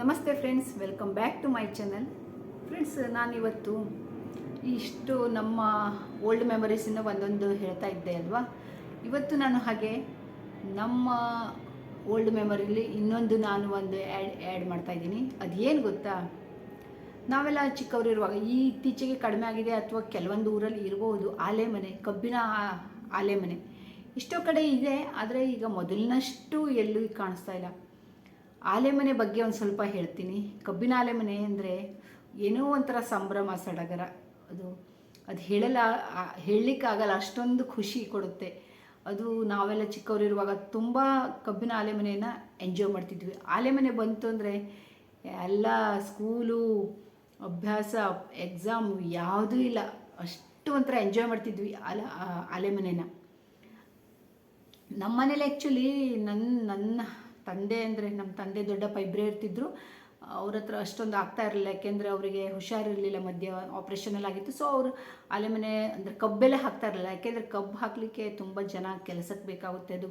ನಮಸ್ತೆ friends welcome back to my channel friends ನಾನಿವತ್ತು ಇಷ್ಟು ನಮ್ಮ ಓಲ್ಡ್ ಮೆಮರೀಸಿಂದ ಒಂದೊಂದು ಹೇಳ್ತಾ ಇದ್ದೆ ಅಲ್ವಾ? ಇವತ್ತು ನಾನು ಹಾಗೆ ನಮ್ಮ ಓಲ್ಡ್ ಮೆಮೊರಿಲಿ ಇನ್ನೊಂದು ನಾನು ಒಂದು ಆ್ಯಡ್ ಆ್ಯಡ್ ಮಾಡ್ತಾ ಇದ್ದೀನಿ. ಅದೇನು ಗೊತ್ತಾ? ನಾವೆಲ್ಲ ಚಿಕ್ಕವರಿರುವಾಗ ಈ ಇತ್ತೀಚೆಗೆ ಕಡಿಮೆ ಆಗಿದೆ ಅಥವಾ ಕೆಲವೊಂದು ಊರಲ್ಲಿ ಇರಬಹುದು ಆಲೆ ಮನೆ ಕಬ್ಬಿನ ಆಲೆ ಮನೆ. ಎಷ್ಟೋ ಕಡೆ ಇದೆ, ಆದರೆ ಈಗ ಮೊದಲಿನಷ್ಟು ಎಲ್ಲೂ ಕಾಣಿಸ್ತಾ ಇಲ್ಲ. ಆಲೆ ಮನೆ ಬಗ್ಗೆ ಒಂದು ಸ್ವಲ್ಪ ಹೇಳ್ತೀನಿ. ಕಬ್ಬಿನ ಆಲೆಮನೆ ಅಂದರೆ ಏನೋ ಒಂಥರ ಸಂಭ್ರಮ, ಸಡಗರ. ಅದು ಅದು ಹೇಳಲ್ಲ ಹೇಳಲಿಕ್ಕಾಗಲ್ಲ ಅಷ್ಟೊಂದು ಖುಷಿ ಕೊಡುತ್ತೆ. ಅದು ನಾವೆಲ್ಲ ಚಿಕ್ಕವರಿರುವಾಗ ತುಂಬ ಕಬ್ಬಿನ ಆಲೆಮನೆಯನ್ನು ಎಂಜಾಯ್ ಮಾಡ್ತಿದ್ವಿ. ಆಲೆಮನೆ ಬಂತು ಅಂದರೆ ಎಲ್ಲ ಸ್ಕೂಲು ಅಭ್ಯಾಸ ಎಕ್ಸಾಮ್ ಯಾವುದೂ ಇಲ್ಲ. ಅಷ್ಟು ಒಂಥರ ಎಂಜಾಯ್ ಮಾಡ್ತಿದ್ವಿ ಆಲ, ಆ- ಆಲೆ ಮನೆನ ನಮ್ಮ ಮನೇಲಿ ಆ್ಯಕ್ಚುಲಿ ನನ್ನ ನನ್ನ ತಂದೆ ಅಂದರೆ ನಮ್ಮ ತಂದೆ ದೊಡ್ಡಪ್ಪ ಇಬ್ಬರೇ ಇರ್ತಿದ್ರು. ಅವ್ರ ಹತ್ರ ಅಷ್ಟೊಂದು ಆಗ್ತಾ ಇರಲಿಲ್ಲ, ಯಾಕೆಂದರೆ ಅವರಿಗೆ ಹುಷಾರಿರಲಿಲ್ಲ ಮಧ್ಯ ಆಪ್ರೇಷನಲ್ಲಿ ಆಗಿತ್ತು. ಸೊ ಅವರು ಅಲೆ ಮನೆ ಅಂದರೆ ಕಬ್ಬೆಲ್ಲ ಹಾಕ್ತಾ ಇರಲಿಲ್ಲ, ಯಾಕೆಂದರೆ ಕಬ್ಬು ಹಾಕಲಿಕ್ಕೆ ತುಂಬ ಜನ ಕೆಲಸಕ್ಕೆ ಬೇಕಾಗುತ್ತೆ. ಅದು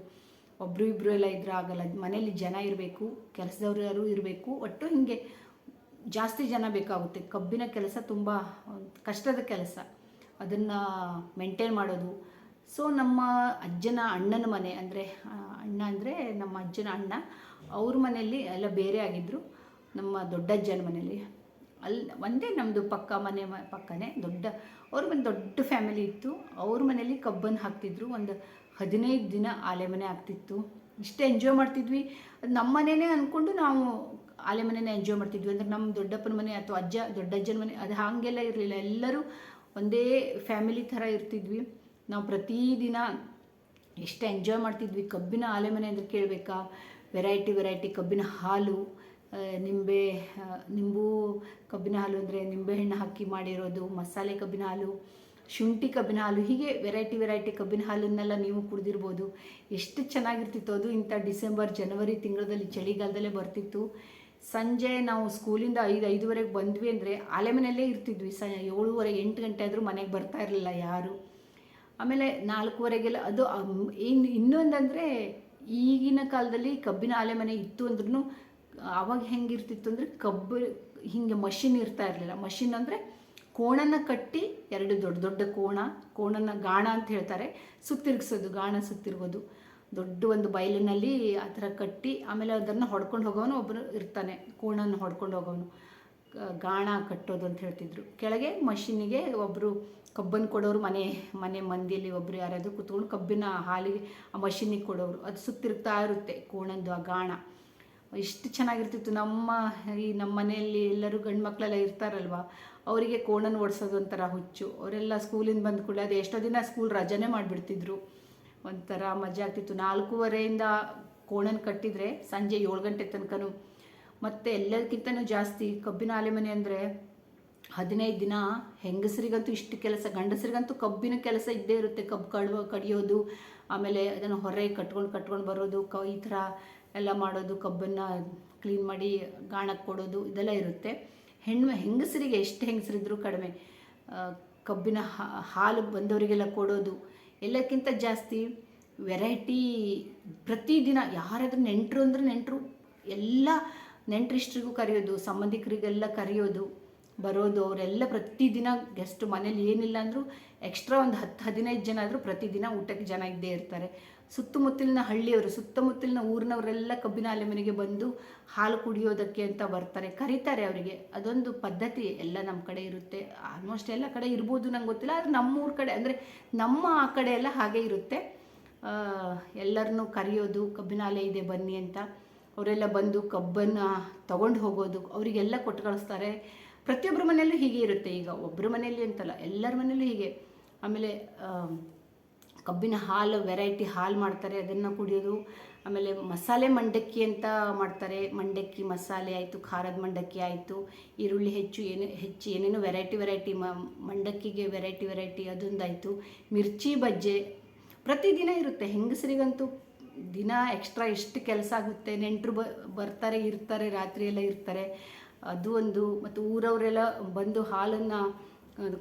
ಒಬ್ಬರು ಇಬ್ಬರು ಎಲ್ಲ ಇದ್ರೆ ಆಗಲ್ಲ. ಮನೆಯಲ್ಲಿ ಜನ ಇರಬೇಕು, ಕೆಲಸದವ್ರು ಯಾರು ಇರಬೇಕು, ಒಟ್ಟು ಹೀಗೆ ಜಾಸ್ತಿ ಜನ ಬೇಕಾಗುತ್ತೆ. ಕಬ್ಬಿನ ಕೆಲಸ ತುಂಬ, ಕಷ್ಟದ ಕೆಲಸ. ಅದನ್ನು ಮೇಂಟೈನ್ ಮಾಡೋದು ಸೊ ನಮ್ಮ ಅಜ್ಜನ ಅಣ್ಣನ ಮನೆ ಅಂದರೆ ಅಣ್ಣ ಅಂದರೆ ನಮ್ಮ ಅಜ್ಜನ ಅಣ್ಣ. ಅವ್ರ ಮನೆಯಲ್ಲಿ ಎಲ್ಲ ಬೇರೆ ಆಗಿದ್ದರು ನಮ್ಮ ದೊಡ್ಡಜ್ಜನ ಮನೆಯಲ್ಲಿ. ಅಲ್ಲಿ ಒಂದೇ ನಮ್ಮದು ಪಕ್ಕ ಮನೆ ಪಕ್ಕನೇ ದೊಡ್ಡ, ಅವ್ರ ಮನೆ ದೊಡ್ಡ ಫ್ಯಾಮಿಲಿ ಇತ್ತು. ಅವ್ರ ಮನೆಯಲ್ಲಿ ಕಬ್ಬನ್ನು ಹಾಕ್ತಿದ್ರು. ಒಂದು ಹದಿನೈದು ದಿನ ಆಲೆ ಮನೆ ಆಗ್ತಿತ್ತು. ಇಷ್ಟೇ ಎಂಜಾಯ್ ಮಾಡ್ತಿದ್ವಿ. ಅದು ನಮ್ಮ ಮನೆಯೇ ಅಂದ್ಕೊಂಡು ನಾವು ಆಲೆ ಮನೆನೇ ಎಂಜಾಯ್ ಮಾಡ್ತಿದ್ವಿ. ಅಂದರೆ ನಮ್ಮ ದೊಡ್ಡಪ್ಪನ ಮನೆ ಅಥವಾ ಅಜ್ಜ ದೊಡ್ಡಜ್ಜನ ಮನೆ, ಅದು ಹಾಗೆಲ್ಲ ಇರಲಿಲ್ಲ. ಎಲ್ಲರೂ ಒಂದೇ ಫ್ಯಾಮಿಲಿ ಥರ ಇರ್ತಿದ್ವಿ. ನಾವು ಪ್ರತಿದಿನ ಎಷ್ಟು ಎಂಜಾಯ್ ಮಾಡ್ತಿದ್ವಿ. ಕಬ್ಬಿನ ಆಲೆ ಮನೆ ಅಂದರೆ ಕೇಳಬೇಕಾ? ವೆರೈಟಿ ವೆರೈಟಿ ಕಬ್ಬಿನ ಹಾಲು ನಿಂಬೆ ನಿಂಬು ಕಬ್ಬಿನ ಹಾಲು ಅಂದರೆ ನಿಂಬೆಹಣ್ಣು ಹಾಕಿ ಮಾಡಿರೋದು, ಮಸಾಲೆ ಕಬ್ಬಿನ ಹಾಲು, ಶುಂಠಿ ಕಬ್ಬಿನ ಹಾಲು, ಹೀಗೆ ವೆರೈಟಿ ವೆರೈಟಿ ಕಬ್ಬಿನ ಹಾಲನ್ನೆಲ್ಲ ನೀವು ಕುಡಿದಿರ್ಬೋದು. ಎಷ್ಟು ಚೆನ್ನಾಗಿರ್ತಿತ್ತು ಅದು. ಇಂಥ ಡಿಸೆಂಬರ್, ಜನವರಿ ತಿಂಗಳಲ್ಲಿ ಚಳಿಗಾಲದಲ್ಲೇ ಬರ್ತಿತ್ತು. ಸಂಜೆ ನಾವು ಸ್ಕೂಲಿಂದ ಐದು, ಐದುವರೆಗೆ ಬಂದ್ವಿ ಅಂದರೆ ಆಲೆ ಮನೆಯಲ್ಲೇ ಇರ್ತಿದ್ವಿ. ಸ, ಏಳುವರೆ, ಎಂಟು ಗಂಟೆ ಆದರೂ ಮನೆಗೆ ಬರ್ತಾ ಇರಲಿಲ್ಲ ಯಾರು. ಆಮೇಲೆ ನಾಲ್ಕೂವರೆಗೆಲ್ಲ ಅದು ಇನ್ ಇನ್ನು ಇನ್ನೊಂದಂದರೆ ಈಗಿನ ಕಾಲದಲ್ಲಿ ಕಬ್ಬಿನ ಆಲೆ ಮನೆ ಇತ್ತು ಅಂದ್ರೂ ಆವಾಗ ಹೆಂಗಿರ್ತಿತ್ತು ಅಂದರೆ ಕಬ್ಬು, ಹಿಂಗೆ ಮಷಿನ್ ಇರ್ತಾ ಇರಲಿಲ್ಲ. ಮಷಿನ್ ಅಂದರೆ ಕೋಣನ ಕಟ್ಟಿ ಎರಡು ದೊಡ್ಡ ದೊಡ್ಡ ಕೋಣ, ಕೋಣನ ಗಾಣ ಅಂತ ಹೇಳ್ತಾರೆ. ಸುತ್ತಿರ್ಗಿಸೋದು, ಗಾಣ ಸುತ್ತಿರ್ಬೋದು ದೊಡ್ಡ ಒಂದು ಬಯಲಿನಲ್ಲಿ ಆ ಥರ ಕಟ್ಟಿ ಆಮೇಲೆ ಅದನ್ನು ಹೊಡ್ಕೊಂಡು ಹೋಗೋನು ಒಬ್ಬರು ಇರ್ತಾನೆ, ಕೋಣನ ಹೊಡ್ಕೊಂಡು ಹೋಗೋನು ಗಾಣ ಕಟ್ಟೋದು ಅಂತ ಹೇಳ್ತಿದ್ರು. ಕೆಳಗೆ ಮಷಿನಿಗೆ ಒಬ್ಬರು ಕಬ್ಬನ್ನು ಕೊಡೋರು ಮನೆ ಮನೆ ಮಂದಿಯಲ್ಲಿ ಒಬ್ಬರು ಯಾರಾದರೂ ಕೂತ್ಕೊಂಡು ಕಬ್ಬಿನ ಹಾಲಿಗೆ ಆ ಮಷಿನಿಗೆ ಕೊಡೋರು. ಅದು ಸುತ್ತಿರ್ತಾ ಇರುತ್ತೆ ಕೋಣಂದು ಆ ಗಾಣ. ಎಷ್ಟು ಚೆನ್ನಾಗಿರ್ತಿತ್ತು. ನಮ್ಮ ಈ ನಮ್ಮ ಮನೆಯಲ್ಲಿ ಎಲ್ಲರೂ ಗಂಡು ಮಕ್ಕಳೆಲ್ಲ ಇರ್ತಾರಲ್ವ, ಅವರಿಗೆ ಕೋಣನ ಓಡಿಸೋದು ಒಂಥರ ಹುಚ್ಚು. ಅವರೆಲ್ಲ ಸ್ಕೂಲಿಂದ ಬಂದ ಕೂಡಲೇ ಅದು ಎಷ್ಟೋ ದಿನ ಸ್ಕೂಲ್ ರಜಾನೇ ಮಾಡಿಬಿಡ್ತಿದ್ರು. ಒಂಥರ ಮಜಾ ಆಗ್ತಿತ್ತು. ನಾಲ್ಕೂವರೆಯಿಂದ ಕೋಣನ ಕಟ್ಟಿದರೆ ಸಂಜೆ ಏಳು ಗಂಟೆ ತನಕನೂ ಮತ್ತು ಎಲ್ಲದಕ್ಕಿಂತನೂ ಜಾಸ್ತಿ ಕಬ್ಬಿನ ಆಲೆಮನೆ ಅಂದರೆ ಹದಿನೈದು ದಿನ ಹೆಂಗಸರಿಗಂತೂ ಇಷ್ಟು ಕೆಲಸ, ಗಂಡಸರಿಗಂತೂ ಕಬ್ಬಿನ ಕೆಲಸ ಇದ್ದೇ ಇರುತ್ತೆ. ಕಬ್ಬು ಕಡುವ, ಕಡಿಯೋದು, ಆಮೇಲೆ ಅದನ್ನು ಹೊರೆ ಕಟ್ಕೊಂಡು ಕಟ್ಕೊಂಡು ಬರೋದು, ಕ ಈ ಥರ ಎಲ್ಲ ಮಾಡೋದು, ಕಬ್ಬನ್ನು ಕ್ಲೀನ್ ಮಾಡಿ ಗಾಣಕ್ಕೆ ಕೊಡೋದು, ಇದೆಲ್ಲ ಇರುತ್ತೆ. ಹೆಣ್ಣು, ಹೆಂಗಸರಿಗೆ ಎಷ್ಟು ಹೆಂಗಸರಿದ್ರು ಕಡಿಮೆ. ಕಬ್ಬಿನ ಹಾಲು ಬಂದವರಿಗೆಲ್ಲ ಕೊಡೋದು, ಎಲ್ಲಕ್ಕಿಂತ ಜಾಸ್ತಿ ವೆರೈಟಿ ಪ್ರತಿದಿನ ಯಾರಾದರೂ ನೆಂಟರು ಅಂದರೆ ನೆಂಟರು ಎಲ್ಲ ನೆಂಟರಿಷ್ಟರಿಗೂ ಕರೆಯೋದು, ಸಂಬಂಧಿಕರಿಗೆಲ್ಲ ಕರೆಯೋದು, ಬರೋದು, ಅವರೆಲ್ಲ ಪ್ರತಿದಿನ ಗೆಸ್ಟ್ ಮನೇಲಿ ಏನಿಲ್ಲ ಅಂದರೂ ಎಕ್ಸ್ಟ್ರಾ ಒಂದು ಹತ್ತು ಹದಿನೈದು ಜನ ಆದರೂ ಪ್ರತಿದಿನ ಊಟಕ್ಕೆ ಜನ ಇದ್ದೇ ಇರ್ತಾರೆ. ಸುತ್ತಮುತ್ತಲಿನ ಹಳ್ಳಿಯವರು, ಸುತ್ತಮುತ್ತಲಿನ ಊರಿನವರೆಲ್ಲ ಕಬ್ಬಿನ ಆಲೆ ಮನೆಗೆ ಬಂದು ಹಾಲು ಕುಡಿಯೋದಕ್ಕೆ ಅಂತ ಬರ್ತಾರೆ, ಕರೀತಾರೆ ಅವರಿಗೆ. ಅದೊಂದು ಪದ್ಧತಿ ಎಲ್ಲ ನಮ್ಮ ಕಡೆ ಇರುತ್ತೆ. ಆಲ್ಮೋಸ್ಟ್ ಎಲ್ಲ ಕಡೆ ಇರ್ಬೋದು ನಂಗೆ ಗೊತ್ತಿಲ್ಲ, ಆದರೆ ನಮ್ಮೂರ ಕಡೆ, ಅಂದರೆ ನಮ್ಮ ಆ ಕಡೆ ಎಲ್ಲ ಹಾಗೆ ಇರುತ್ತೆ. ಎಲ್ಲರನ್ನೂ ಕರೆಯೋದು ಕಬ್ಬಿನ ಆಲೆ ಇದೆ ಬನ್ನಿ ಅಂತ. ಅವರೆಲ್ಲ ಬಂದು ಕಬ್ಬನ್ನು ತಗೊಂಡು ಹೋಗೋದು, ಅವರಿಗೆಲ್ಲ ಕೊಟ್ಟು ಕಳಿಸ್ತಾರೆ. ಪ್ರತಿಯೊಬ್ಬರ ಮನೆಯಲ್ಲೂ ಹೀಗೆ ಇರುತ್ತೆ. ಈಗ ಒಬ್ಬರ ಮನೆಯಲ್ಲಿ ಅಂತಲ್ಲ, ಎಲ್ಲರ ಮನೆಯಲ್ಲೂ ಹೀಗೆ. ಆಮೇಲೆ ಕಬ್ಬಿನ ಹಾಲು ವೆರೈಟಿ ಹಾಲು ಮಾಡ್ತಾರೆ, ಅದನ್ನು ಕುಡಿಯೋದು. ಆಮೇಲೆ ಮಸಾಲೆ ಮಂಡಕ್ಕಿ ಅಂತ ಮಾಡ್ತಾರೆ. ಮಂಡಕ್ಕಿ, ಮಸಾಲೆ ಆಯಿತು, ಖಾರದ ಮಂಡಕ್ಕಿ ಆಯಿತು, ಈರುಳ್ಳಿ ಹೆಚ್ಚು, ಏನು, ಹೆಚ್ಚು ಏನೇನೋ ವೆರೈಟಿ ವೆರೈಟಿ ಮಂಡಕ್ಕಿಗೆ ವೆರೈಟಿ ವೆರೈಟಿ ಅದೊಂದಾಯಿತು. ಮಿರ್ಚಿ ಬಜ್ಜೆ ಪ್ರತಿದಿನ ಇರುತ್ತೆ. ಹೆಂಗಸರಿಗಂತೂ ದಿನ ಎಕ್ಸ್ಟ್ರಾ ಎಷ್ಟು ಕೆಲಸ ಆಗುತ್ತೆ, ನೆಂಟರು ಬ, ಬರ್ತಾರೆ, ಇರ್ತಾರೆ ರಾತ್ರಿ ಎಲ್ಲ ಇರ್ತಾರೆ. ಅದು ಒಂದು, ಮತ್ತು ಊರವರೆಲ್ಲ ಬಂದು ಹಾಲನ್ನು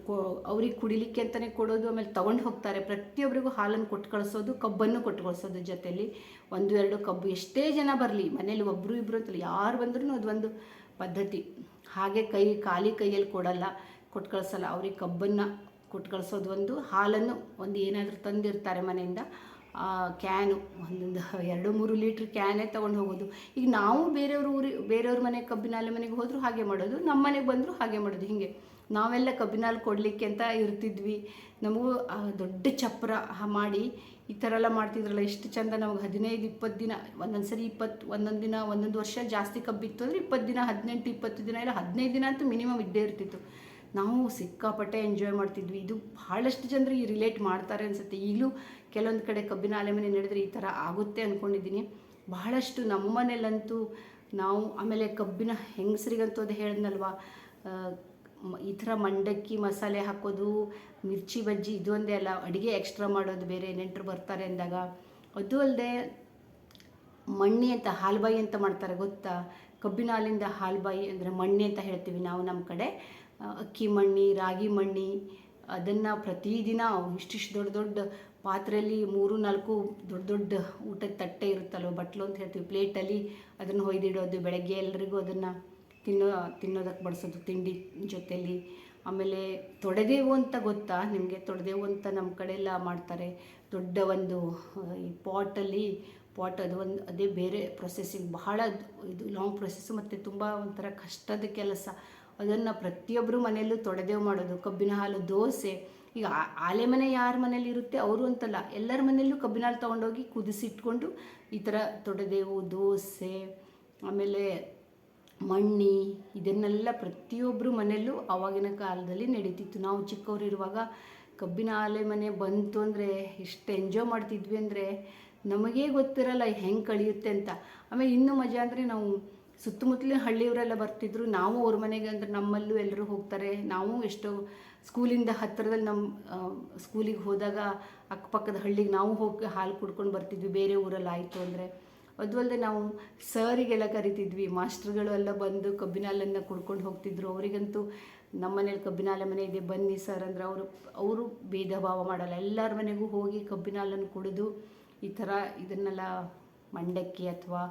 ಕೊ, ಅವ್ರಿಗೆ ಕುಡಿಲಿಕ್ಕೆ ಅಂತಲೇ ಕೊಡೋದು, ಆಮೇಲೆ ತೊಗೊಂಡು ಹೋಗ್ತಾರೆ. ಪ್ರತಿಯೊಬ್ಬರಿಗೂ ಹಾಲನ್ನು ಕೊಟ್ಟು ಕಳಿಸೋದು, ಕಬ್ಬನ್ನು ಕೊಟ್ಟು ಕಳಿಸೋದು ಜೊತೆಯಲ್ಲಿ ಒಂದು, ಎರಡು ಕಬ್ಬು, ಎಷ್ಟೇ ಜನ ಬರಲಿ, ಮನೇಲಿ ಒಬ್ಬರು ಇಬ್ಬರು ಅಂತಲ್ಲ, ಯಾರು ಬಂದ್ರೂ ಅದೊಂದು ಪದ್ಧತಿ. ಹಾಗೆ ಕೈ, ಖಾಲಿ ಕೈಯಲ್ಲಿ ಕೊಡಲ್ಲ ಕೊಟ್ಟು ಕಳಿಸಲ್ಲ. ಅವ್ರಿಗೆ ಕಬ್ಬನ್ನು ಕೊಟ್ಟು ಕಳಿಸೋದು ಒಂದು, ಹಾಲನ್ನು ಒಂದು ಏನಾದರೂ ತಂದಿರ್ತಾರೆ ಮನೆಯಿಂದ. ಕ್ಯಾನು, ಒಂದೊಂದು ಎರಡು ಮೂರು ಲೀಟ್ರ್ ಕ್ಯಾನೇ ತೊಗೊಂಡು ಹೋಗೋದು. ಈಗ ನಾವು ಬೇರೆಯವ್ರ ಊರಿ, ಬೇರೆಯವ್ರ ಮನೆ ಕಬ್ಬಿನ ಹಾಲೆ ಮನೆಗೆ ಹೋದರೂ ಹಾಗೆ ಮಾಡೋದು ನಮ್ಮ ಮನೆಗೆ ಬಂದರೂ ಹಾಗೆ ಮಾಡೋದು. ಹೀಗೆ ನಾವೆಲ್ಲ ಕಬ್ಬಿನ ಹಾಲು ಕೊಡಲಿಕ್ಕೆ ಅಂತ ಇರ್ತಿದ್ವಿ. ನಮಗೂ ಆ ದೊಡ್ಡ ಚಪ್ರ ಮಾಡಿ ಈ ಥರ ಎಲ್ಲ ಮಾಡ್ತಿದ್ರಲ್ಲ ಎಷ್ಟು ಚಂದ ನಮಗೆ ಹದಿನೈದು, ಇಪ್ಪತ್ತು ದಿನ ಒಂದೊಂದು ಸರಿ ಇಪ್ಪತ್ತು, ಒಂದೊಂದು ದಿನ, ಒಂದೊಂದು ವರ್ಷ ಜಾಸ್ತಿ ಕಬ್ಬಿತ್ತು ಅಂದರೆ ಇಪ್ಪತ್ತು ದಿನ, ಹದಿನೆಂಟು, ಇಪ್ಪತ್ತು ದಿನ ಇಲ್ಲ, ಹದಿನೈದು ದಿನ ಅಂತೂ ಮಿನಿಮಮ್ ಇದ್ದೇ ಇರ್ತಿತ್ತು. ನಾವು ಸಿಕ್ಕಾಪಟ್ಟೆ ಎಂಜಾಯ್ ಮಾಡ್ತಿದ್ವಿ. ಇದು ಭಾಳಷ್ಟು ಜನರಿಗೆ ರಿಲೇಟ್ ಮಾಡ್ತಾರೆ ಅನಿಸುತ್ತೆ. ಈಗಲೂ ಕೆಲವೊಂದು ಕಡೆ ಕಬ್ಬಿನ ಆಲೆ ಮನೆ ನಡೆದ್ರೆ ಈ ಥರ ಆಗುತ್ತೆ ಅಂದ್ಕೊಂಡಿದ್ದೀನಿ ಬಹಳಷ್ಟು ನಮ್ಮ ಮನೆಯಲ್ಲಂತೂ ನಾವು ಆಮೇಲೆ ಕಬ್ಬಿನ ಹೆಂಗಸರಿಗಂತೂ ಅದು ಹೇಳಿದ್ನಲ್ವ? ಈ ಥರ ಮಂಡಕ್ಕಿ ಮಸಾಲೆ ಹಾಕೋದು, ಮಿರ್ಚಿ ಬಜ್ಜಿ ಇದು ಒಂದೇ ಅಲ್ಲ, ಅಡುಗೆ ಎಕ್ಸ್ಟ್ರಾ ಮಾಡೋದು ಬೇರೆ, ನೆಂಟರು ಬರ್ತಾರೆ ಅಂದಾಗ. ಅದು ಅಲ್ಲದೆ ಮಣ್ಣಿ ಅಂತ, ಹಾಲ್ಬಾಯಿ ಅಂತ ಮಾಡ್ತಾರೆ ಗೊತ್ತಾ? ಕಬ್ಬಿನ ಹಾಲಿಂದ ಹಾಲ್ಬಾಯಿ ಅಂದರೆ ಮಣ್ಣಿ ಅಂತ ಹೇಳ್ತೀವಿ ನಾವು ನಮ್ಮ ಕಡೆ. ಅಕ್ಕಿ ಮಣ್ಣಿ, ರಾಗಿ ಮಣ್ಣಿ, ಅದನ್ನು ಪ್ರತಿದಿನ ಇಷ್ಟಿಷ್ಟು ದೊಡ್ಡ ದೊಡ್ಡ ಪಾತ್ರೆಯಲ್ಲಿ ಮೂರು, ನಾಲ್ಕು ದೊಡ್ಡ ದೊಡ್ಡ ಊಟದ ತಟ್ಟೆ ಇರುತ್ತಲ್ವ, ಬಟ್ಲು ಅಂತ ಹೇಳ್ತೀವಿ, ಪ್ಲೇಟಲ್ಲಿ ಅದನ್ನು ಹೊಯ್ದಿಡೋದು, ಬೆಳಗ್ಗೆ ಎಲ್ರಿಗೂ ಅದನ್ನು ತಿನ್ನೋ, ತಿನ್ನೋದಕ್ಕೆ ಬಡಿಸೋದು, ತಿಂಡಿ ಜೊತೆಯಲ್ಲಿ ಆಮೇಲೆ ತೊಡೆದೇವು ಅಂತ ಗೊತ್ತಾ? ನಿಮಗೆ ತೊಡೆದೇವು ಅಂತ ನಮ್ಮ ಕಡೆ ಎಲ್ಲ ಮಾಡ್ತಾರೆ. ದೊಡ್ಡ ಒಂದು ಈ ಪಾಟಲ್ಲಿ, ಪಾಟ್ ಅದು ಒಂದು, ಅದೇ ಬೇರೆ ಪ್ರೊಸೆಸಿಂಗ್ ಬಹಳ ಇದು ಲಾಂಗ್ ಪ್ರೊಸೆಸ್ಸು ಮತ್ತು ತುಂಬ ಒಂಥರ ಕಷ್ಟದ ಕೆಲಸ ಅದನ್ನು ಪ್ರತಿಯೊಬ್ಬರು ಮನೆಯಲ್ಲೂ ತೊಡೆದೇವು ಮಾಡೋದು, ಕಬ್ಬಿನ ಹಾಲು, ದೋಸೆ. ಈಗ ಆಲೆ ಮನೆ ಯಾರ ಮನೇಲಿ ಇರುತ್ತೆ? ಅವರು ಅಂತಲ್ಲ. ಎಲ್ಲರ ಮನೆಯಲ್ಲೂ ಕಬ್ಬಿನ ಹಾಲು ತೊಗೊಂಡೋಗಿ ಕುದಿಸಿಟ್ಕೊಂಡು ಈ ಥರ ತೊಡೆದೇವು, ದೋಸೆ, ಆಮೇಲೆ ಮಣ್ಣಿ, ಇದನ್ನೆಲ್ಲ ಪ್ರತಿಯೊಬ್ಬರು ಮನೆಯಲ್ಲೂ ಆವಾಗಿನ ಕಾಲದಲ್ಲಿ ನಡೀತಿತ್ತು. ನಾವು ಚಿಕ್ಕವರಿರುವಾಗ ಕಬ್ಬಿನ ಆಲೆ ಮನೆ ಬಂತು ಅಂದರೆ ಎಷ್ಟು ಎಂಜಾಯ್ ಮಾಡ್ತಿದ್ವಿ ಅಂದರೆ ನಮಗೇ ಗೊತ್ತಿರಲ್ಲ ಹೆಂಗೆ ಕಳಿಯುತ್ತೆ ಅಂತ. ಆಮೇಲೆ ಇನ್ನೂ ಮಜಾ ಅಂದರೆ ನಾವು ಸುತ್ತಮುತ್ತಲಿನ ಹಳ್ಳಿಯವರೆಲ್ಲ ಬರ್ತಿದ್ರು. ನಾವು ಅವ್ರ ಮನೆಗೆ ಅಂದ್ರೆ ನಮ್ಮಲ್ಲೂ ಎಲ್ಲರೂ ಹೋಗ್ತಾರೆ. ನಾವು ಎಷ್ಟೋ ಸ್ಕೂಲಿಂದ ಹತ್ತಿರದಲ್ಲಿ ನಮ್ಮ ಸ್ಕೂಲಿಗೆ ಹೋದಾಗ ಅಕ್ಕಪಕ್ಕದ ಹಳ್ಳಿಗೆ ನಾವು ಹೋಗಿ ಹಾಲು ಕುಡ್ಕೊಂಡು ಬರ್ತಿದ್ವಿ. ಬೇರೆ ಊರಲ್ಲಿ ಆಯಿತು ಅಂದರೆ. ಅದು ಅಲ್ಲದೆ ನಾವು ಸರಿಗೆಲ್ಲ ಕರಿತಿದ್ವಿ. ಮಾಸ್ಟ್ರುಗಳು ಎಲ್ಲ ಬಂದು ಕಬ್ಬಿನ ಹಾಲನ್ನು ಕುಡ್ಕೊಂಡು ಹೋಗ್ತಿದ್ರು. ಅವರಿಗಂತೂ ನಮ್ಮ ಮನೇಲಿ ಹಾಲ ಮನೆ ಇದೆ. ಬನ್ನಿ ಸರ್ ಅಂದ್ರೆ ಅವರು ಅವರು ಭೇದ ಭಾವ ಮಾಡಲ್ಲ. ಎಲ್ಲರ ಮನೆಗೂ ಹೋಗಿ ಕಬ್ಬಿನ ಹಾಲನ್ನು ಕುಡಿದು ಈ ಥರ ಇದನ್ನೆಲ್ಲ ಮಂಡಕ್ಕಿ ಅಥವಾ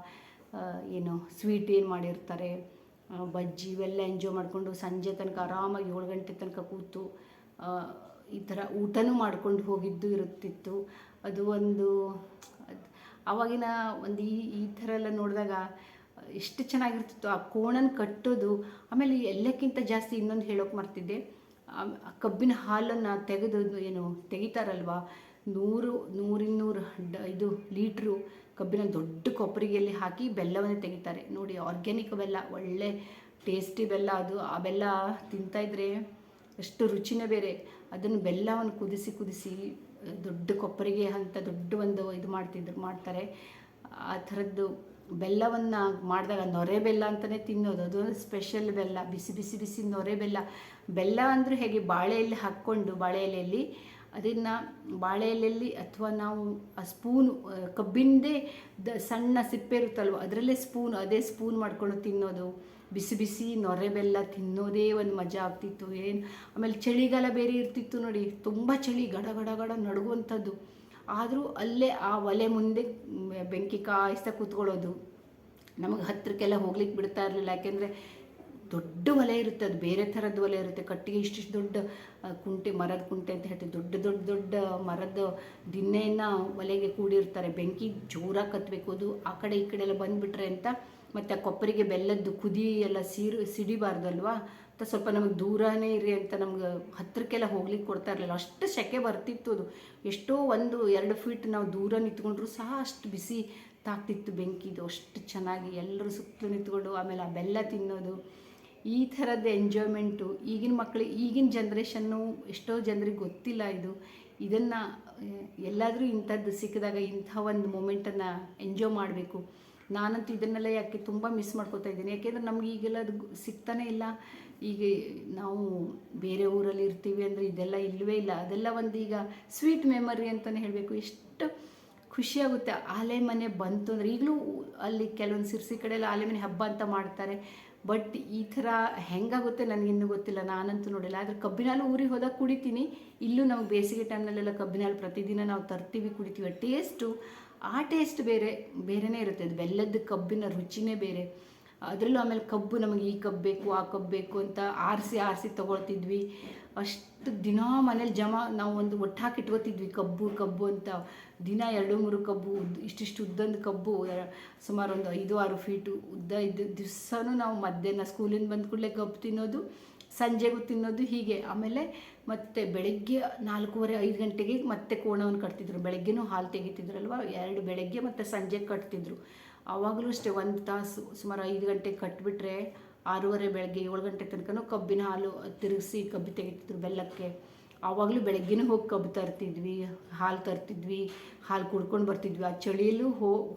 ಏನು ಸ್ವೀಟ್ ಏನು ಮಾಡಿರ್ತಾರೆ ಬಜ್ಜಿ ಇವೆಲ್ಲ ಎಂಜಾಯ್ ಮಾಡಿಕೊಂಡು ಸಂಜೆ ತನಕ ಆರಾಮಾಗಿ ಏಳು ಗಂಟೆ ತನಕ ಕೂತು ಈ ಥರ ಊಟನೂ ಮಾಡ್ಕೊಂಡು ಹೋಗಿದ್ದು ಇರುತ್ತಿತ್ತು. ಅದು ಒಂದು ಆವಾಗಿನ ಒಂದು ಈ ಈ ಥರ ಎಲ್ಲ ನೋಡಿದಾಗ ಎಷ್ಟು ಚೆನ್ನಾಗಿರ್ತಿತ್ತು. ಆ ಕೋಣನ ಕಟ್ಟೋದು, ಆಮೇಲೆ ಎಲ್ಲಕ್ಕಿಂತ ಜಾಸ್ತಿ ಇನ್ನೊಂದು ಹೇಳೋಕೆ ಮರ್ತಿದ್ದೆ. ಕಬ್ಬಿನ ಹಾಲನ್ನು ತೆಗೆದು, ಏನು ತೆಗಿತಾರಲ್ವಾ ನೂರು, ನೂರಿನ್ನೂರು ಡ ಇದು ಲೀಟ್ರು ಕಬ್ಬಿನ ದೊಡ್ಡ ಕೊಪ್ಪರಿಗೆಯಲ್ಲಿ ಹಾಕಿ ಬೆಲ್ಲವನ್ನು ತೆಗಿತಾರೆ. ನೋಡಿ, ಆರ್ಗ್ಯಾನಿಕ್ ಬೆಲ್ಲ, ಒಳ್ಳೆ ಟೇಸ್ಟಿ ಬೆಲ್ಲ ಅದು. ಆ ಬೆಲ್ಲ ತಿಂತಾಯಿದ್ರೆ ಎಷ್ಟು ರುಚಿನೇ ಬೇರೆ. ಅದನ್ನು ಬೆಲ್ಲವನ್ನು ಕುದಿಸಿ ಕುದಿಸಿ, ದೊಡ್ಡ ಕೊಪ್ಪರಿಗೆ ಅಂತ ದೊಡ್ಡ ಒಂದು ಇದು ಮಾಡ್ತಿದ್ರು, ಮಾಡ್ತಾರೆ. ಆ ಥರದ್ದು ಬೆಲ್ಲವನ್ನು ಮಾಡಿದಾಗ ನೊರೆ ಬೆಲ್ಲ ಅಂತಲೇ ತಿನ್ನೋದು. ಅದು ಸ್ಪೆಷಲ್ ಬೆಲ್ಲ, ಬಿಸಿ ಬಿಸಿ ಬಿಸಿ ನೊರೆ ಬೆಲ್ಲ. ಬೆಲ್ಲ ಅಂದರೆ ಹೇಗೆ, ಬಾಳೆಯಲ್ಲಿ ಹಾಕ್ಕೊಂಡು, ಬಾಳೆ ಎಲೆಯಲ್ಲಿ ಅದನ್ನು ಬಾಳೆ ಎಲೆಯಲ್ಲಿ ಅಥವಾ ನಾವು ಆ ಸ್ಪೂನು ಕಬ್ಬಿಂದೇ ದ ಸಣ್ಣ ಸಿಪ್ಪೆ ಇರುತ್ತಲ್ವ, ಅದರಲ್ಲೇ ಸ್ಪೂನ್, ಅದೇ ಸ್ಪೂನ್ ಮಾಡ್ಕೊಂಡು ತಿನ್ನೋದು. ಬಿಸಿ ಬಿಸಿ ನೊರೆ ಬೆಲ್ಲ ತಿನ್ನೋದೇ ಒಂದು ಮಜಾ ಆಗ್ತಿತ್ತು, ಏನು? ಆಮೇಲೆ ಚಳಿಗಾಲ ಬೇರೆ ಇರ್ತಿತ್ತು ನೋಡಿ, ತುಂಬ ಚಳಿ, ಗಡ ಗಡ ಗಡ ನಡುಗುವಂಥದ್ದು. ಆದರೂ ಅಲ್ಲೇ ಆ ಒಲೆ ಮುಂದೆ ಬೆಂಕಿ ಕಾಯಿಸ್ತಾ ಕೂತ್ಕೊಳ್ಳೋದು. ನಮಗೆ ಹತ್ತಿರಕ್ಕೆಲ್ಲ ಹೋಗ್ಲಿಕ್ಕೆ ಬಿಡ್ತಾ ಇರಲಿಲ್ಲ, ಯಾಕೆಂದರೆ ದೊಡ್ಡ ಒಲೆ ಇರುತ್ತೆ, ಅದು ಬೇರೆ ಥರದ ಒಲೆ ಇರುತ್ತೆ. ಕಟ್ಟಿಗೆ ಇಷ್ಟಿಷ್ಟು ದೊಡ್ಡ ಕುಂಟೆ, ಮರದ ಕುಂಟೆ ಅಂತ ಹೇಳ್ತೀವಿ. ದೊಡ್ಡ ದೊಡ್ಡ ದೊಡ್ಡ ಮರದ ದಿನ್ನೆಯನ್ನು ಒಲೆಗೆ ಕೂಡಿರ್ತಾರೆ. ಬೆಂಕಿ ಜೋರಾಗಿ ಕತ್ತಬೇಕು ಅದು ಆ ಕಡೆ ಈ ಕಡೆ ಎಲ್ಲ ಬಂದುಬಿಟ್ರೆ ಅಂತ ಮತ್ತು ಆ ಕೊಪ್ಪರಿಗೆ ಬೆಲ್ಲದ್ದು ಕುದಿ ಎಲ್ಲ ಸೀರು, ಸಿಡಿಬಾರ್ದಲ್ವಾ? ಅಂತ ಸ್ವಲ್ಪ ನಮಗೆ ದೂರನೇ ಇರಿ ಅಂತ ನಮ್ಗೆ ಹತ್ತಿರಕ್ಕೆಲ್ಲ ಹೋಗ್ಲಿಕ್ಕೆ ಕೊಡ್ತಾ ಇರಲಿಲ್ಲ ಅಷ್ಟು ಸೆಕೆ ಬರ್ತಿತ್ತು ಅದು. ಎಷ್ಟೋ ಒಂದು ಎರಡು ಫೀಟ್ ನಾವು ದೂರ ನಿಂತ್ಕೊಂಡ್ರು ಸಹ ಅಷ್ಟು ಬಿಸಿ ತಾಕ್ತಿತ್ತು ಬೆಂಕಿದು. ಅಷ್ಟು ಚೆನ್ನಾಗಿ ಎಲ್ಲರೂ ಸುತ್ತಲೂ ನಿಂತ್ಕೊಂಡು ಆಮೇಲೆ ಆ ಬೆಲ್ಲ ತಿನ್ನೋದು. ಈ ಥರದ ಎಂಜಾಯ್ಮೆಂಟು ಈಗಿನ ಮಕ್ಕಳಿಗೆ ಈಗಿನ ಜನ್ರೇಷನ್ನು ಎಷ್ಟೋ ಜನರಿಗೆ ಗೊತ್ತಿಲ್ಲ ಇದು. ಇದನ್ನು ಎಲ್ಲಾದರೂ ಇಂಥದ್ದು ಸಿಕ್ಕಿದಾಗ ಇಂಥ ಒಂದು ಮೂಮೆಂಟನ್ನು ಎಂಜಾಯ್ ಮಾಡಬೇಕು. ನಾನಂತೂ ಇದನ್ನೆಲ್ಲ ಯಾಕೆ ತುಂಬ ಮಿಸ್ ಮಾಡ್ಕೋತಾ ಇದ್ದೀನಿ. ಯಾಕೆಂದರೆ ನಮ್ಗೆ ಈಗೆಲ್ಲ ಅದು ಸಿಗ್ತಾನೇ ಇಲ್ಲ. ಈಗ ನಾವು ಬೇರೆ ಊರಲ್ಲಿ ಇರ್ತೀವಿ ಅಂದರೆ ಇದೆಲ್ಲ ಇಲ್ಲವೇ ಇಲ್ಲ. ಅದೆಲ್ಲ ಒಂದು ಈಗ ಸ್ವೀಟ್ ಮೆಮರಿ ಅಂತಲೇ ಹೇಳಬೇಕು. ಎಷ್ಟು ಖುಷಿಯಾಗುತ್ತೆ ಆಲೆ ಮನೆ ಬಂತು ಅಂದರೆ ಈಗಲೂ ಅಲ್ಲಿ ಕೆಲವೊಂದು ಸಿರ್ಸಿ ಕಡೆ ಎಲ್ಲ ಆಲೆ ಮನೆ ಹಬ್ಬ ಅಂತ ಮಾಡ್ತಾರೆ. ಬಟ್ ಈ ಥರ ಹೆಂಗಾಗುತ್ತೆ ನನಗಿನ್ನೂ ಗೊತ್ತಿಲ್ಲ. ನಾನಂತೂ ನೋಡಿಲ್ಲ. ಆದರೆ ಕಬ್ಬಿನ ಹಾಲು ಊರಿಗೆ ಹೋದಾಗ ಕುಡಿತೀನಿ. ಇಲ್ಲೂ ನಮ್ಗೆ ಬೇಸಿಗೆ ಟೈಮ್ನಲ್ಲೆಲ್ಲ ಕಬ್ಬಿನ ಹಾಲು ಪ್ರತಿದಿನ ನಾವು ತರ್ತೀವಿ, ಕುಡಿತೀವಿ. ಟೇಸ್ಟು ಆ ಟೇಸ್ಟ್ ಬೇರೆ, ಬೇರೆನೇ ಇರುತ್ತೆ. ಅದು ಬೆಲ್ಲದ ಕಬ್ಬಿನ ರುಚಿನೇ ಬೇರೆ. ಅದರಲ್ಲೂ ಆಮೇಲೆ ಕಬ್ಬು ನಮಗೆ ಈ ಕಬ್ಬು ಬೇಕು, ಆ ಕಬ್ಬು ಬೇಕು ಅಂತ ಆರಿಸಿ ಆರಿಸಿ ತೊಗೊಳ್ತಿದ್ವಿ. ಅಷ್ಟು ದಿನ ಮನೇಲಿ ಜಮಾ, ನಾವು ಒಂದು ಒಟ್ಟು ಹಾಕಿ ಇಟ್ಕೋತಿದ್ವಿ, ಕಬ್ಬು ಕಬ್ಬು ಅಂತ. ದಿನ ಎರಡು, ಮೂರು ಕಬ್ಬು ಇಷ್ಟಿಷ್ಟು ಉದ್ದೊಂದು ಕಬ್ಬು ಸುಮಾರು ಒಂದು ಐದು, ಆರು ಫೀಟು ಉದ್ದ ಇದ್ದ ದಿವಸನೂ ನಾವು ಮಧ್ಯಾಹ್ನ ಸ್ಕೂಲಿಂದ ಬಂದ ಕೂಡಲೇ ಕಬ್ಬು ತಿನ್ನೋದು, ಸಂಜೆಗೂ ತಿನ್ನೋದು ಹೀಗೆ. ಆಮೇಲೆ ಮತ್ತೆ ಬೆಳಗ್ಗೆ ನಾಲ್ಕೂವರೆ, ಐದು ಗಂಟೆಗೆ ಮತ್ತೆ ಕೋಣವನ್ನು ಕಟ್ತಿದ್ರು. ಬೆಳಗ್ಗೆನೂ ಹಾಲು ತೆಗಿತಿದ್ರಲ್ವ? ಎರಡು ಬೆಳಗ್ಗೆ ಮತ್ತು ಸಂಜೆ ಕಟ್ತಿದ್ರು. ಆವಾಗಲೂ ಅಷ್ಟೇ, ಒಂದು ತಾಸು, ಸುಮಾರು ಐದು ಗಂಟೆಗೆ ಕಟ್ಬಿಟ್ರೆ ಆರೂವರೆ ಬೆಳಗ್ಗೆ ಏಳು ಗಂಟೆ ತನಕನೂ ಕಬ್ಬಿನ ಹಾಲು ತಿರುಗಿಸಿ ಕಬ್ಬು ತೆಗಿತಿದ್ರು ಬೆಲ್ಲಕ್ಕೆ. ಆವಾಗಲೂ ಬೆಳಗ್ಗೆನೂ ಹೋಗಿ ಕಬ್ಬು ತರ್ತಿದ್ವಿ, ಹಾಲು ತರ್ತಿದ್ವಿ, ಹಾಲು ಕುಡ್ಕೊಂಡು ಬರ್ತಿದ್ವಿ. ಆ ಚಳಿಯಲ್ಲೂ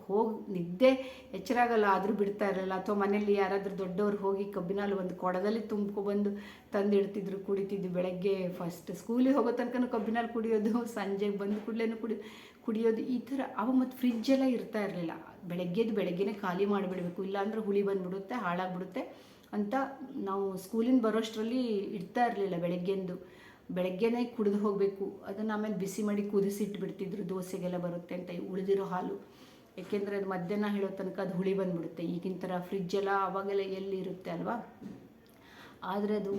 ಹೋಗಿ ನಿದ್ದೆ ಎಚ್ಚರ ಆಗಲ್ಲ, ಆದರೂ ಬಿಡ್ತಾ ಇರಲಿಲ್ಲ. ಅಥವಾ ಮನೇಲಿ ಯಾರಾದರೂ ದೊಡ್ಡವ್ರು ಹೋಗಿ ಕಬ್ಬಿನ ಹಾಲು ಒಂದು ಕೊಡದಲ್ಲಿ ತುಂಬ್ಕೊಬಂದು ತಂದಿಡ್ತಿದ್ರು ಕುಡಿತಿದ್ವಿ. ಬೆಳಗ್ಗೆ ಫಸ್ಟ್ ಸ್ಕೂಲಿಗೆ ಹೋಗೋ ತನಕನೂ ಕಬ್ಬಿನ ಹಾಲು ಕುಡಿಯೋದು, ಸಂಜೆಗೆ ಬಂದ ಕೂಡಲೇ ಕುಡಿ, ಕುಡಿಯೋದು, ಈ ಥರ ಅವ ಮತ್ತು ಫ್ರಿಜ್ ಎಲ್ಲ ಇರ್ತಾ ಇರಲಿಲ್ಲ. ಬೆಳಗ್ಗೆದು ಬೆಳಗ್ಗೆನೇ ಖಾಲಿ ಮಾಡಿಬಿಡಬೇಕು. ಇಲ್ಲಾಂದ್ರೆ ಹುಳಿ ಬಂದುಬಿಡುತ್ತೆ, ಹಾಳಾಗ್ಬಿಡುತ್ತೆ. ಅಂತ ನಾವು ಸ್ಕೂಲಿಂದ ಬರೋಷ್ಟರಲ್ಲಿ ಇಡ್ತಾ ಇರಲಿಲ್ಲ ಬೆಳಗ್ಗೆಂದು. ಬೆಳಗ್ಗೆನೇ ಕುಡಿದು ಹೋಗಬೇಕು. ಅದನ್ನು ಆಮೇಲೆ ಬಿಸಿ ಮಾಡಿ ಕುದಿಸಿಟ್ಬಿಡ್ತಿದ್ರು, ದೋಸೆಗೆಲ್ಲ ಬರುತ್ತೆ ಅಂತ ಉಳಿದಿರೋ ಹಾಲು. ಏಕೆಂದರೆ ಅದು ಮಧ್ಯಾಹ್ನ ಹೇಳೋ ತನಕ ಅದು ಹುಳಿ ಬಂದ್ಬಿಡುತ್ತೆ. ಈಗಿನ ಥರ ಫ್ರಿಜ್ ಎಲ್ಲ ಅವಾಗೆಲ್ಲ ಎಲ್ಲಿ ಇರುತ್ತೆ ಅಲ್ವಾ? ಆದರೆ ಅದು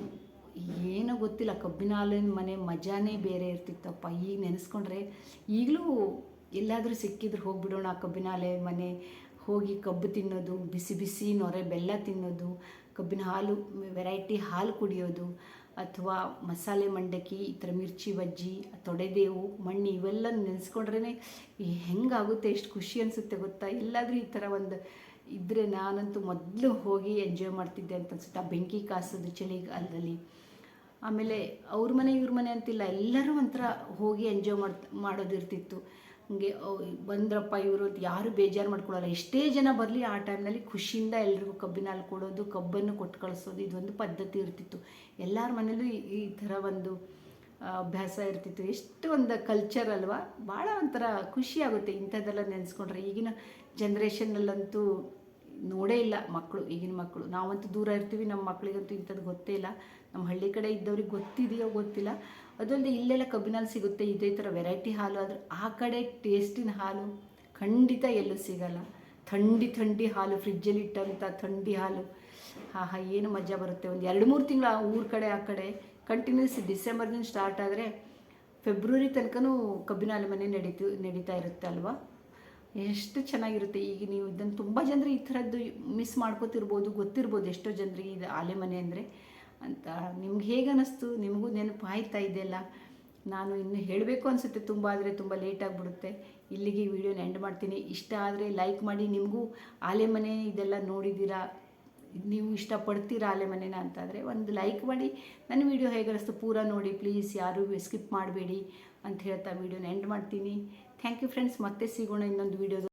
ಏನೋ ಗೊತ್ತಿಲ್ಲ. ಕಬ್ಬಿನ ಹಾಲಿನ ಮನೆ ಮಜಾನೇ ಬೇರೆ ಇರ್ತಿತ್ತಪ್ಪ. ಈಗ ನೆನೆಸ್ಕೊಂಡ್ರೆ ಈಗಲೂ ಎಲ್ಲಾದರೂ ಸಿಕ್ಕಿದ್ರು ಹೋಗಿಬಿಡೋಣ ಕಬ್ಬಿನ ಹಾಲೆ ಮನೆ. ಹೋಗಿ ಕಬ್ಬು ತಿನ್ನೋದು, ಬಿಸಿ ಬಿಸಿ ನೊರೆ ಬೆಲ್ಲ ತಿನ್ನೋದು ಕಬ್ಬಿನ ಹಾಲು, ವೆರೈಟಿ ಹಾಲು ಕುಡಿಯೋದು ಅಥವಾ ಮಸಾಲೆ ಮಂಡಕ್ಕಿ, ಈ ಥರ ಮಿರ್ಚಿ ಬಜ್ಜಿ ತೊಡೆದೇವು ಮಣ್ಣಿ ಇವೆಲ್ಲ ನೆನೆಸ್ಕೊಂಡ್ರೇ ಹೆಂಗಾಗುತ್ತೆ, ಎಷ್ಟು ಖುಷಿ ಅನಿಸುತ್ತೆ ಗೊತ್ತಾ? ಎಲ್ಲಾದರೂ ಈ ಥರ ಒಂದು ಇದ್ದರೆ ನಾನಂತೂ ಮೊದಲು ಹೋಗಿ ಎಂಜಾಯ್ ಮಾಡ್ತಿದ್ದೆ ಅಂತ ಅನ್ಸುತ್ತೆ. ಆ ಬೆಂಕಿ ಕಾಸೋದು ಚಳಿಗಾಲದಲ್ಲಿ. ಆಮೇಲೆ ಅವ್ರ ಮನೆ, ಇವ್ರ ಮನೆ ಅಂತಿಲ್ಲ, ಎಲ್ಲರೂ ಒಂಥರ ಹೋಗಿ ಎಂಜಾಯ್ ಮಾಡ್ ಮಾಡೋದಿರ್ತಿತ್ತು. ಹಂಗೆ ಬಂದ್ರಪ್ಪ ಇವರು ಯಾರು ಬೇಜಾರು ಮಾಡ್ಕೊಳ್ಳಲ್ಲ. ಎಷ್ಟೇ ಜನ ಬರಲಿ ಆ ಟೈಮ್ನಲ್ಲಿ ಖುಷಿಯಿಂದ ಎಲ್ರಿಗೂ ಕಬ್ಬಿನ ಹಾಲು ಕೊಡೋದು, ಕಬ್ಬನ್ನು ಕೊಟ್ಟು ಕಳಿಸೋದು, ಇದೊಂದು ಪದ್ಧತಿ ಇರ್ತಿತ್ತು. ಎಲ್ಲರ ಮನೇಲೂ ಈ- ಥರ ಒಂದು ಅಭ್ಯಾಸ ಇರ್ತಿತ್ತು. ಎಷ್ಟು ಒಂದು ಕಲ್ಚರ್ ಅಲ್ವಾ? ಭಾಳ ಒಂಥರ ಖುಷಿ ಆಗುತ್ತೆ ಇಂಥದ್ದೆಲ್ಲ ನೆನೆಸ್ಕೊಂಡ್ರೆ. ಈಗಿನ ಜನ್ರೇಷನ್ನಲ್ಲಂತೂ ನೋಡೇ ಇಲ್ಲ ಮಕ್ಕಳು ಈಗಿನ ಮಕ್ಕಳು ನಾವಂತೂ ದೂರ ಇರ್ತೀವಿ, ನಮ್ಮ ಮಕ್ಕಳಿಗಂತೂ ಇಂಥದ್ದು ಗೊತ್ತೇ ಇಲ್ಲ. ನಮ್ಮ ಹಳ್ಳಿ ಕಡೆ ಇದ್ದವ್ರಿಗೆ ಗೊತ್ತಿದೆಯೋ ಗೊತ್ತಿಲ್ಲ. ಅದಲ್ಲದೆ ಇಲ್ಲೆಲ್ಲ ಕಬ್ಬಿನ ಹಾಲು ಸಿಗುತ್ತೆ, ಇದೇ ಥರ ವೆರೈಟಿ ಹಾಲು. ಆದರೆ ಆ ಕಡೆ ಟೇಸ್ಟಿನ ಹಾಲು ಖಂಡಿತ ಎಲ್ಲೂ ಸಿಗಲ್ಲ. ಥಂಡಿ ಥಂಡಿ ಹಾಲು ಫ್ರಿಜ್ಜಲ್ಲಿ ಇಟ್ಟಂಥ ಥಂಡಿ ಹಾಲು. ಹಾ ಹಾ ಏನು ಮಜಾ ಬರುತ್ತೆ. ಒಂದು ಎರಡು ಮೂರು ತಿಂಗಳು ಆ ಊರ ಕಡೆ, ಆ ಕಡೆ. ಕಂಟಿನ್ಯೂಸ್ ಡಿಸೆಂಬರ್ನಿಂದ ಸ್ಟಾರ್ಟ್ ಆದರೆ ಫೆಬ್ರವರಿ ತನಕನೂ ಕಬ್ಬಿನ ಹಾಲು ಮನೆ ನಡೀತು, ನಡೀತಾ ಇರುತ್ತೆ ಅಲ್ವಾ? ಎಷ್ಟು ಚೆನ್ನಾಗಿರುತ್ತೆ. ಈಗ ನೀವು ಇದನ್ನು ತುಂಬ ಜನರು ಈ ಥರದ್ದು ಮಿಸ್ ಮಾಡ್ಕೋತಿರ್ಬೋದು, ಗೊತ್ತಿರ್ಬೋದು ಎಷ್ಟೋ ಜನರಿಗೆ ಇದು ಆಲೆ ಮನೆ ಅಂದರೆ. ಅಂತ ನಿಮ್ಗೆ ಹೇಗೆ ಅನ್ನಿಸ್ತು ನಿಮಗೂ ನೆನಪು ಆಯ್ತಾ ಇದೆಯಲ್ಲ ನಾನು ಇನ್ನು ಹೇಳಬೇಕು ಅನಿಸುತ್ತೆ ತುಂಬ, ಆದರೆ ತುಂಬ ಲೇಟ್ ಆಗಿಬಿಡುತ್ತೆ. ಇಲ್ಲಿಗೆ ವಿಡಿಯೋನ ಎಂಡ್ ಮಾಡ್ತೀನಿ. ಇಷ್ಟ ಆದರೆ ಲೈಕ್ ಮಾಡಿ, ನಿಮಗೂ ಆಲೆಮನೆ ಇದೆಲ್ಲ ನೋಡಿದ್ದೀರಾ? ನೀವು ಇಷ್ಟಪಡ್ತೀರಾ ಆಲೆ ಮನೆನ ಅಂತಾದರೆ ಒಂದು ಲೈಕ್ ಮಾಡಿ. ನನ್ನ ವಿಡಿಯೋ ಹೇಗೆ ಅನಿಸ್ತು ಪೂರ ನೋಡಿ ಪ್ಲೀಸ್ ಯಾರೂ ಸ್ಕಿಪ್ ಮಾಡಬೇಡಿ ಅಂತ ಹೇಳ್ತಾ ವಿಡಿಯೋನ ಎಂಡ್ ಮಾಡ್ತೀನಿ. ಥ್ಯಾಂಕ್ ಯು ಫ್ರೆಂಡ್ಸ್ ಮತ್ತೆ ಸಿಗೋಣ ಇನ್ನೊಂದು ವಿಡಿಯೋದ